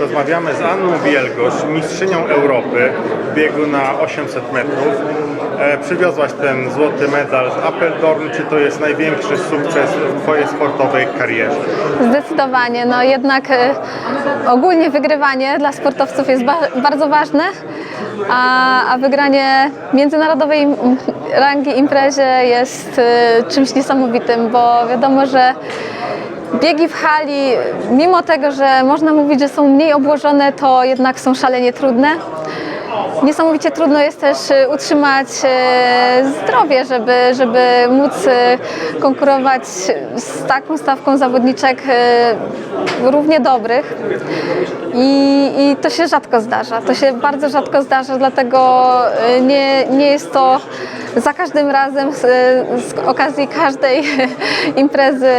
Rozmawiamy z Anną Wielgosz, mistrzynią Europy w biegu na 800 metrów. E, przywiozłaś ten złoty medal z Apeldoorn. Czy to jest największy sukces w Twojej sportowej karierze? Zdecydowanie, no jednak e, ogólnie wygrywanie dla sportowców jest ba- bardzo ważne, a, a wygranie międzynarodowej rangi imprezie jest e, czymś niesamowitym, bo wiadomo, że biegi w hali, mimo tego, że można mówić, że są mniej obłożone, to jednak są szalenie trudne. Niesamowicie trudno jest też e, utrzymać e, zdrowie, żeby, żeby móc e, konkurować z taką stawką zawodniczek równie dobrych. I, I to się rzadko zdarza. To się bardzo rzadko zdarza, dlatego nie, nie jest to za każdym razem z, z okazji każdej imprezy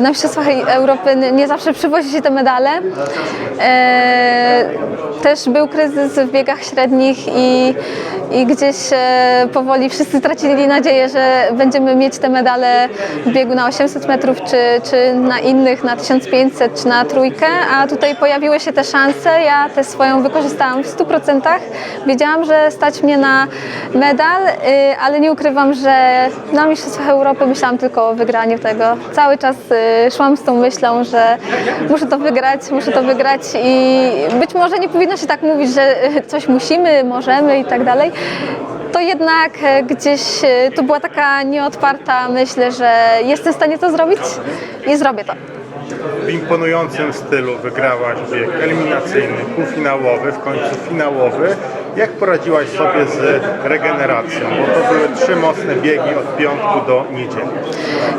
na Mistrzostwach Europy nie zawsze przywozi się te medale. E, Też był kryzys w biegach średnich i, i gdzieś e, powoli wszyscy tracili nadzieję, że będziemy mieć te medale w biegu na 800 metrów, czy, czy na innych, na 1500, czy na trójkę, a tutaj pojawiły się te szanse. Ja tę swoją wykorzystałam w 100%. Wiedziałam, że stać mnie na medal, y, ale nie ukrywam, że na Mistrzostwach Europy myślałam tylko o wygraniu tego. Cały czas y, szłam z tą myślą, że muszę to wygrać, muszę to wygrać i być może nie powinno się tak mówić, że coś musimy, możemy i tak dalej. To jednak e, gdzieś e, to była taka nieodparta myśl, że jestem w stanie to zrobić i zrobię to. W imponującym stylu wygrałaś bieg eliminacyjny, półfinałowy, w końcu finałowy. Jak poradziłaś sobie z regeneracją? Bo to były trzy mocne biegi od piątku do niedzieli.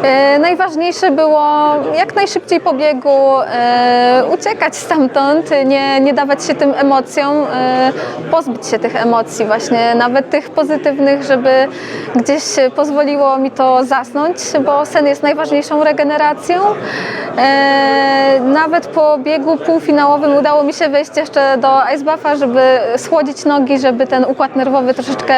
E, Najważniejsze było jak najszybciej po biegu e, uciekać stamtąd, nie, nie dawać się tym emocjom, e, pozbyć się tych emocji właśnie, nawet tych pozytywnych, żeby gdzieś pozwoliło mi to zasnąć, bo sen jest najważniejszą regeneracją. E, nawet po biegu półfinałowym udało mi się wejść jeszcze do ice buffa, żeby schłodzić nogi, żeby ten układ nerwowy troszeczkę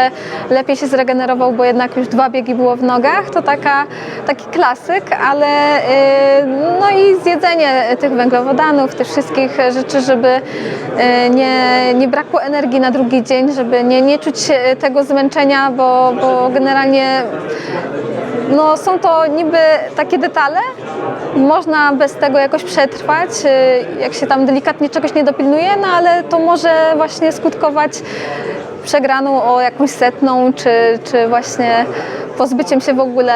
lepiej się zregenerował, bo jednak już dwa biegi było w nogach. To taka, taki klasyk, ale e, no i zjedzenie tych węglowodanów, tych wszystkich rzeczy, żeby e, nie, nie brakło energii na drugi dzień, żeby nie, nie czuć tego zmęczenia, bo, bo generalnie no, są to niby takie detale, można bez tego jakoś przetrwać, y, jak się tam delikatnie czegoś nie dopilnuje, no ale to może właśnie skutkować przegraną o jakąś setną, czy, czy właśnie pozbyciem się w ogóle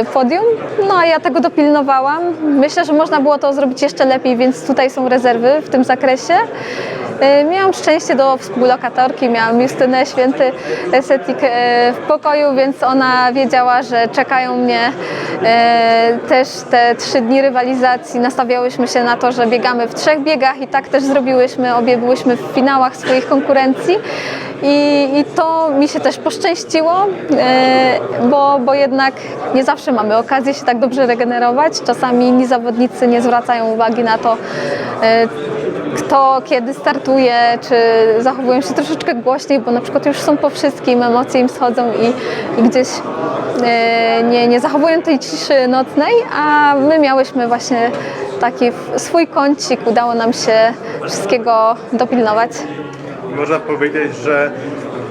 y, podium. No a ja tego dopilnowałam. Myślę, że można było to zrobić jeszcze lepiej, więc tutaj są rezerwy w tym zakresie. Y, Miałam szczęście do współlokatorki, miałam Justynę Święty Setik y, w pokoju, więc ona wiedziała, że czekają mnie też te trzy dni rywalizacji. Nastawiałyśmy się na to, że biegamy w trzech biegach i tak też zrobiłyśmy. Obie byłyśmy w finałach swoich konkurencji. I, I to mi się też poszczęściło, y, bo, bo jednak nie zawsze mamy okazję się tak dobrze regenerować. Czasami inni zawodnicy nie zwracają uwagi na to, y, kto kiedy startuje, czy zachowują się troszeczkę głośniej, bo na przykład już są po wszystkim, emocje im schodzą i, i gdzieś e, nie, nie zachowują tej ciszy nocnej, a my miałyśmy właśnie taki swój kącik, udało nam się wszystkiego dopilnować. Można powiedzieć, że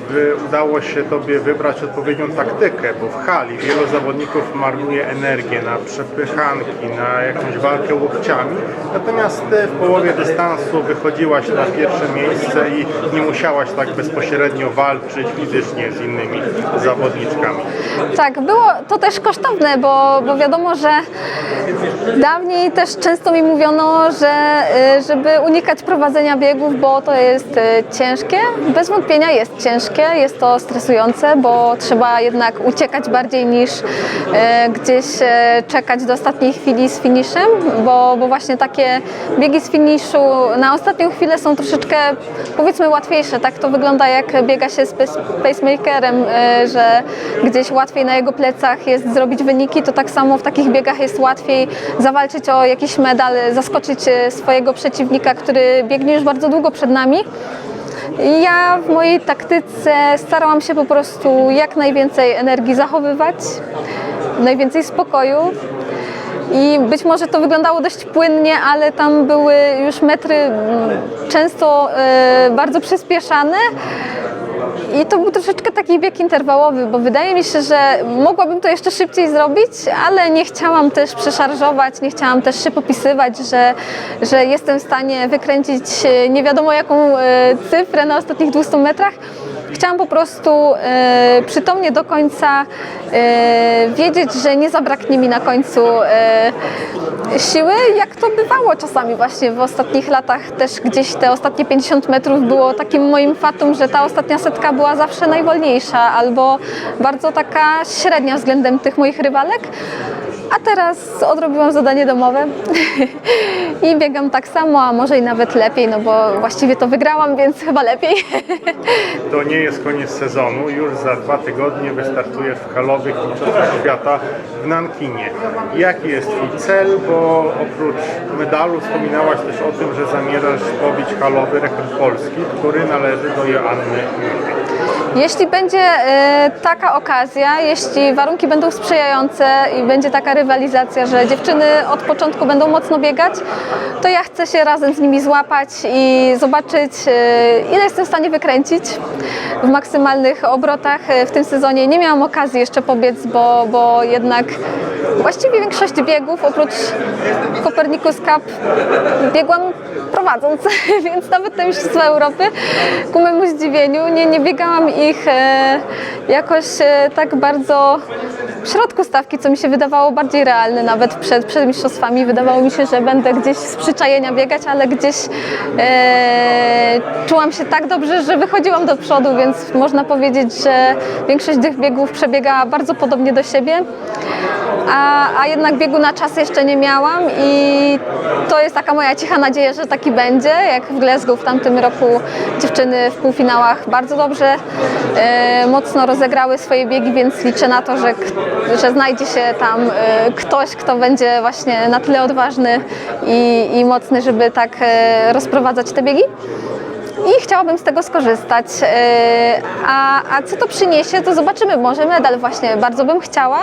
wy, udało się Tobie wybrać odpowiednią taktykę, bo w hali wielu zawodników marnuje energię na przepychanki, na jakąś walkę łokciami, natomiast Ty w połowie dystansu wychodziłaś na pierwsze miejsce i nie musiałaś tak bezpośrednio walczyć fizycznie z innymi zawodniczkami. Tak, było to też kosztowne, bo, bo wiadomo, że dawniej też często mi mówiono, że y, żeby unikać prowadzenia biegów, bo to jest y, ciężkie. Bez wątpienia jest ciężkie, jest to stresujące, bo trzeba jednak uciekać bardziej niż y, gdzieś y, czekać do ostatniej chwili z finiszem, bo, bo właśnie takie biegi z finiszu na ostatnią chwilę są troszeczkę powiedzmy łatwiejsze. Tak to wygląda jak biega się z pace- pacemakerem, y, że gdzieś łatwiej na jego plecach jest zrobić wyniki, to tak samo w takich biegach jest łatwiej zawalczyć o jakiś medal, zaskoczyć swojego przeciwnika, który biegnie już bardzo długo przed nami. Ja w mojej taktyce starałam się po prostu jak najwięcej energii zachowywać, najwięcej spokoju. I być może to wyglądało dość płynnie, ale tam były już metry mm, często e, bardzo przyspieszane. I to był troszeczkę taki bieg interwałowy, bo wydaje mi się, że mogłabym to jeszcze szybciej zrobić, ale nie chciałam też przeszarżować, nie chciałam też się popisywać, że, że jestem w stanie wykręcić e, nie wiadomo jaką e, cyfrę na ostatnich 200 metrach. Chciałam po prostu e, przytomnie do końca e, wiedzieć, że nie zabraknie mi na końcu e, siły, jak to bywało czasami właśnie w ostatnich latach też gdzieś te ostatnie 50 metrów było takim moim fatum, że ta ostatnia setka była zawsze najwolniejsza albo bardzo taka średnia względem tych moich rywalek. A teraz odrobiłam zadanie domowe i biegam tak samo, a może i nawet lepiej, no bo właściwie to wygrałam, więc chyba lepiej. To nie jest koniec sezonu. Już za dwa tygodnie wystartujesz w halowych mistrzostwach świata w Nankinie. Jaki jest Twój cel? Bo oprócz medalu wspominałaś też o tym, że zamierzasz pobić halowy rekord Polski, który należy do Joanny Jury. Jeśli będzie e, taka okazja, jeśli warunki będą sprzyjające i będzie taka rywalizacja, że dziewczyny od początku będą mocno biegać, to ja chcę się razem z nimi złapać i zobaczyć, e, ile jestem w stanie wykręcić w maksymalnych obrotach e, w tym sezonie. Nie miałam okazji jeszcze pobiec, bo, bo jednak właściwie większość biegów oprócz Copernicus Cup biegłam prowadząc, więc nawet te Mistrzostwa Europy ku memu zdziwieniu nie, nie biegałam ich e, jakoś e, tak bardzo w środku stawki, co mi się wydawało bardziej realne nawet przed, przed mistrzostwami. Wydawało mi się, że będę gdzieś z przyczajenia biegać, ale gdzieś e, czułam się tak dobrze, że wychodziłam do przodu, więc można powiedzieć, że większość tych biegów przebiegała bardzo podobnie do siebie a, a jednak biegu na czas jeszcze nie miałam i to jest taka moja cicha nadzieja, że taki będzie, jak w Glasgow w tamtym roku dziewczyny w półfinałach bardzo dobrze e, mocno rozegrały swoje biegi, więc liczę na to, że, że znajdzie się tam e, ktoś, kto będzie właśnie na tyle odważny i, i mocny, żeby tak e, rozprowadzać te biegi i chciałabym z tego skorzystać. Yy, A, a co to przyniesie, to zobaczymy. Może medal właśnie bardzo bym chciała.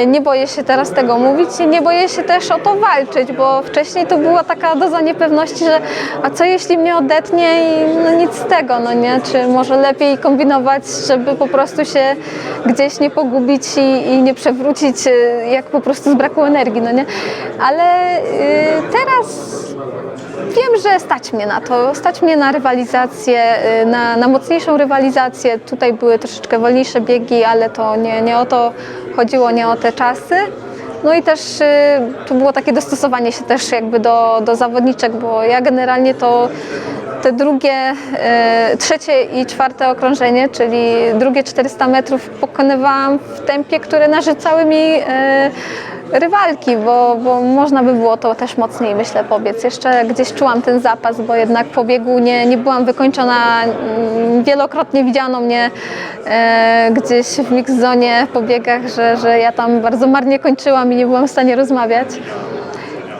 Yy, Nie boję się teraz tego mówić i nie boję się też o to walczyć, bo wcześniej to była taka doza niepewności, że a co jeśli mnie odetnie i no nic z tego, no nie? Czy może lepiej kombinować, żeby po prostu się gdzieś nie pogubić i, i nie przewrócić, yy, jak po prostu zbrakło energii, no nie? Ale teraz Wiem, że stać mnie na to, stać mnie na rywalizację, y, na, na mocniejszą rywalizację. Tutaj były troszeczkę wolniejsze biegi, ale to nie, nie o to chodziło, nie o te czasy. No i też y, tu było takie dostosowanie się też jakby do, do zawodniczek, bo ja generalnie to te drugie, y, trzecie i czwarte okrążenie, czyli drugie 400 metrów pokonywałam w tempie, które narzucały mi rywalki, bo, bo można by było to też mocniej, myślę, pobiec. Jeszcze gdzieś czułam ten zapas, bo jednak po biegu nie, nie byłam wykończona. mm, Wielokrotnie widziano mnie e, gdzieś w mix zonie po biegach, że, że ja tam bardzo marnie kończyłam i nie byłam w stanie rozmawiać.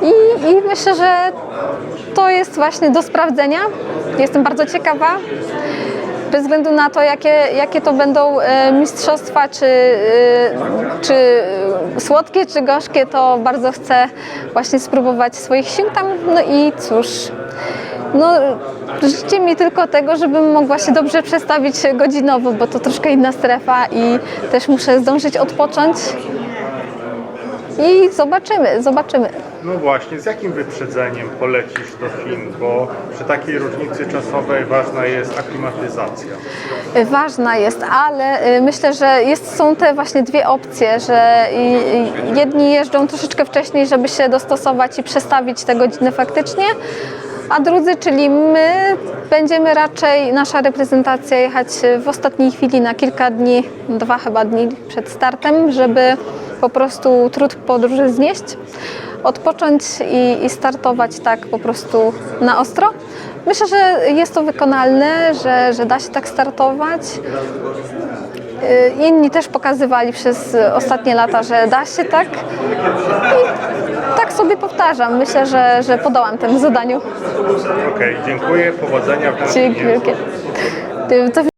I, I myślę, że to jest właśnie do sprawdzenia. Jestem bardzo ciekawa bez względu na to, jakie, jakie to będą e, mistrzostwa, czy, e, czy słodkie, czy gorzkie, to bardzo chcę właśnie spróbować swoich sił tam. No i cóż, no, życzcie mi tylko tego, żebym mogła się dobrze przestawić godzinowo, bo to troszkę inna strefa i też muszę zdążyć odpocząć. I zobaczymy, zobaczymy. No właśnie, z jakim wyprzedzeniem polecisz do Chin? Bo przy takiej różnicy czasowej ważna jest aklimatyzacja. ważna jest, ale y, myślę, że jest, są te właśnie dwie opcje, że jedni jeżdżą troszeczkę wcześniej, żeby się dostosować i przestawić te godziny faktycznie, a drudzy, czyli my, będziemy raczej, nasza reprezentacja jechać w ostatniej chwili na kilka dni, dwa chyba dni przed startem, żeby po prostu trud podróży znieść, odpocząć i, i startować tak po prostu na ostro. Myślę, że jest to wykonalne, że, że da się tak startować. Y, Inni też pokazywali przez ostatnie lata, że da się tak. I tak sobie powtarzam. Myślę, że, że podołam temu zadaniu. Okej, dziękuję, powodzenia w Dzięki wielkie. Ty-